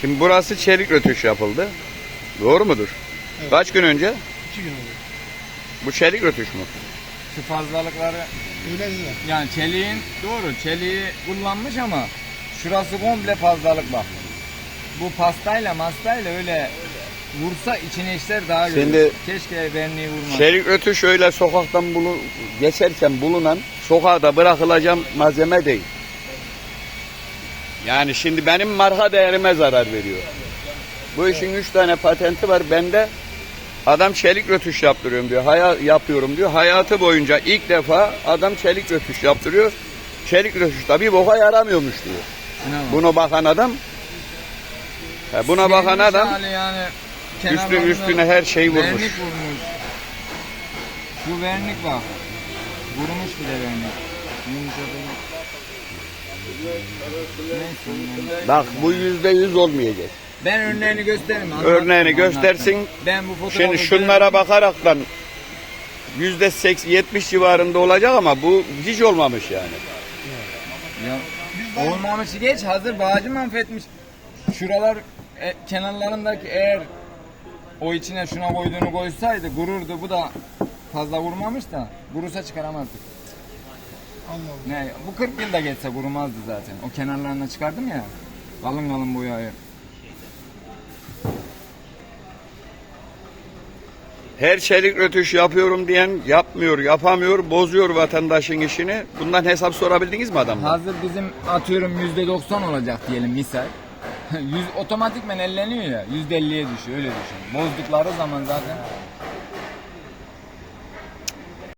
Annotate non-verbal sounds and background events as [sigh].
Şimdi burası çelik rötuş yapıldı. Doğru mudur? Evet. Kaç gün önce? İki gün oldu. Bu çelik rötuş mu? Şu fazlalıkları Öyle dediler. yani çeliğin doğru çeliği kullanmış ama şurası komple fazlalık bak. Bu pastayla mastayla öyle vursa içine işler daha Şimdi- görür. Keşke verniği vurmaz. Çelik rötuş öyle sokaktan bulu, geçerken bulunan sokakta bırakılacak malzeme değil. Yani şimdi benim marka değerime zarar veriyor. Bu işin üç tane patenti var. Bende adam çelik rötuş yaptırıyorum diyor. Haya, yapıyorum diyor. Hayatı boyunca ilk defa adam çelik rötuş yaptırıyor. Çelik rötuş da bir boka yaramıyormuş diyor. Bak. Buna bakan adam he, buna bakan Silinmiş adam hali yani üstü, üstüne her şeyi vurmuş. Vernik vurmuş. Şu vernik bak. Vurmuş bile vernik. Yumuşadı. Bak bu yüzde yüz olmayacak. Ben örneğini gösteririm. anlat- Örneğini göstersin. Ben bu fotoğrafı Şimdi şunlara bakaraktan yüzde 70 civarında olacak ama bu hiç olmamış yani. Ya, olmamış geç hazır bağcı mahvetmiş. Şuralar e, kenarlarındaki eğer o içine şuna koyduğunu koysaydı gururdu. Bu da fazla vurmamış da gurusa çıkaramazdık. Allah Allah. Ne bu 40 yılda geçse kurumazdı zaten. O kenarlarına çıkardım ya. Kalın kalın boyayı. Her çelik rötuş yapıyorum diyen yapmıyor, yapamıyor, bozuyor vatandaşın işini. Bundan hesap sorabildiniz mi adamdan? Hazır bizim atıyorum %90 olacak diyelim misal. [laughs] Yüz otomatikmen elleniyor ya %50'ye düşüyor öyle düşün. Bozdukları zaman zaten